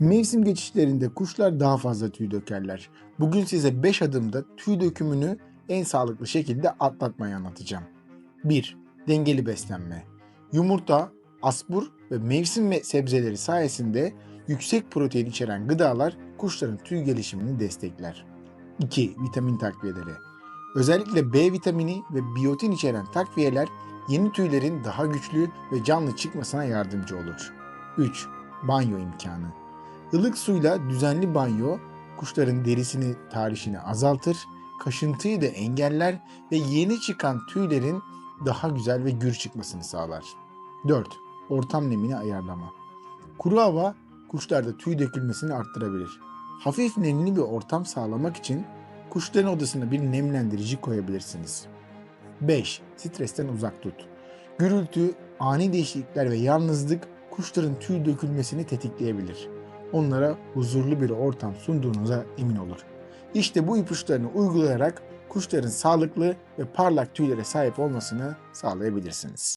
Mevsim geçişlerinde kuşlar daha fazla tüy dökerler. Bugün size 5 adımda tüy dökümünü en sağlıklı şekilde atlatmayı anlatacağım. 1. Dengeli beslenme. Yumurta, aspur ve mevsim ve sebzeleri sayesinde yüksek protein içeren gıdalar kuşların tüy gelişimini destekler. 2. Vitamin takviyeleri. Özellikle B vitamini ve biyotin içeren takviyeler yeni tüylerin daha güçlü ve canlı çıkmasına yardımcı olur. 3. Banyo imkanı. Ilık suyla düzenli banyo kuşların derisini tarihini azaltır, kaşıntıyı da engeller ve yeni çıkan tüylerin daha güzel ve gür çıkmasını sağlar. 4. Ortam nemini ayarlama. Kuru hava kuşlarda tüy dökülmesini arttırabilir. Hafif nemli bir ortam sağlamak için kuşların odasına bir nemlendirici koyabilirsiniz. 5. Stresten uzak tut. Gürültü, ani değişiklikler ve yalnızlık kuşların tüy dökülmesini tetikleyebilir. Onlara huzurlu bir ortam sunduğunuza emin olur. İşte bu ipuçlarını uygulayarak kuşların sağlıklı ve parlak tüylere sahip olmasını sağlayabilirsiniz.